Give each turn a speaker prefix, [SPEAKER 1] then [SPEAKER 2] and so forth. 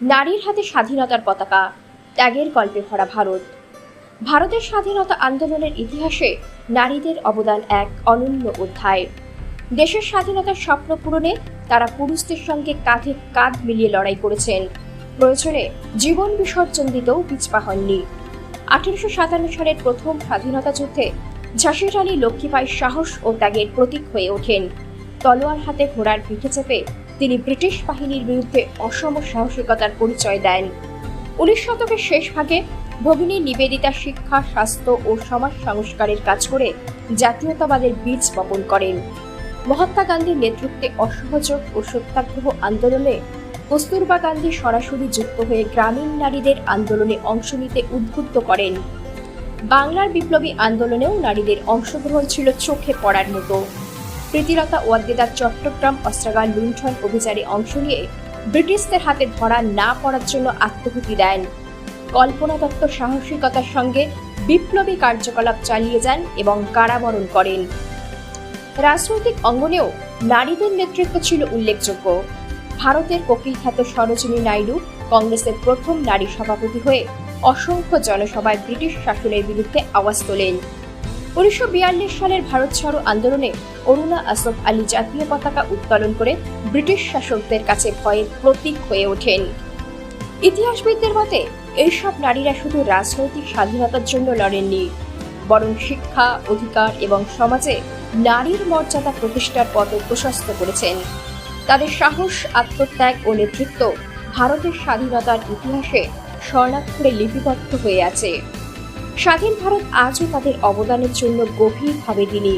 [SPEAKER 1] নারীর হাতে স্বাধীনতার পতাকা, ত্যাগের গল্পে ভরা ভারত। ভারতের স্বাধীনতা আন্দোলনের ইতিহাসে নারীদের অবদান এক অনন্য অধ্যায়। দেশের স্বাধীনতার স্বপ্ন পূরণে তারা পুরুষদের সঙ্গে কাঁধে কাঁধ মিলিয়ে লড়াই করেছেন। প্রয়োজনে জীবন বিসর্জন দিতেও পিছপা হননি। আঠারোশো সাতান্ন সালের প্রথম স্বাধীনতা যুদ্ধে ঝাঁসির রানী লক্ষ্মীবাই সাহস ও ত্যাগের প্রতীক হয়ে ওঠেন। তলোয়ার হাতে ঘোড়ার পিঠে চেপে তিনি ব্রিটিশ বাহিনীর বিরুদ্ধে অসম সাহসিকতার পরিচয় দেন উনিশ শতকের শেষ ভাগে ভগিনী নিবেদিতা শিক্ষা, স্বাস্থ্য ও সমাজ সংস্কারের কাজ করে জাতীয়তাবাদের বীজ বপন করেন। মহাত্মা গান্ধীর নেতৃত্বে অসহযোগ ও সত্যাগ্রহ আন্দোলনে কস্তুরবা গান্ধী সরাসরি যুক্ত হয়ে গ্রামীণ নারীদের আন্দোলনে অংশ নিতে উদ্বুদ্ধ করেন। বাংলার বিপ্লবী আন্দোলনেও নারীদের অংশগ্রহণ ছিল চোখে পড়ার মতো। প্রীতিলতা ওয়াদ্দেদার চট্টগ্রাম অস্ত্রাগার লুণ্ঠন অভিযানে অংশ নিয়ে ব্রিটিশদের হাতে ধরা না পড়ার জন্য আত্মহুতি দেন। কল্পনা দত্ত সাহসিকতার সঙ্গে বিপ্লবী কার্যকলাপ চালিয়ে যান এবং কারাবরণ করেন। রাজনৈতিক অঙ্গনেও নারীদের নেতৃত্ব ছিল উল্লেখযোগ্য। ভারতের কোকিল খ্যাত সরোজিনী নাইডু কংগ্রেসের প্রথম নারী সভাপতি হয়ে অসংখ্য জনসভায় ব্রিটিশ শাসনের বিরুদ্ধে আওয়াজ তোলেন। উনিশশো বিয়াল্লিশ সালের ভারত ছাড়ো আন্দোলনে অরুণা আসফ আলী জাতীয় পতাকা উত্তোলন করে ব্রিটিশ শাসকদের কাছে ভয়ের প্রতীক হয়ে ওঠেন। ইতিহাসবিদদের মতে, এইসব নারীরা শুধু রাজনৈতিক স্বাধীনতার জন্য লড়েননি, বরং শিক্ষা, অধিকার এবং সমাজে নারীর মর্যাদা প্রতিষ্ঠার পথ প্রশস্ত করেছেন। তাদের সাহস, আত্মত্যাগ ও নেতৃত্ব ভারতের স্বাধীনতার ইতিহাসে স্বর্ণাক্ষরে লিপিবদ্ধ হয়ে আছে। স্বাধীন ভারত আজও তাদের অবদানের জন্য গভীরভাবে দিনী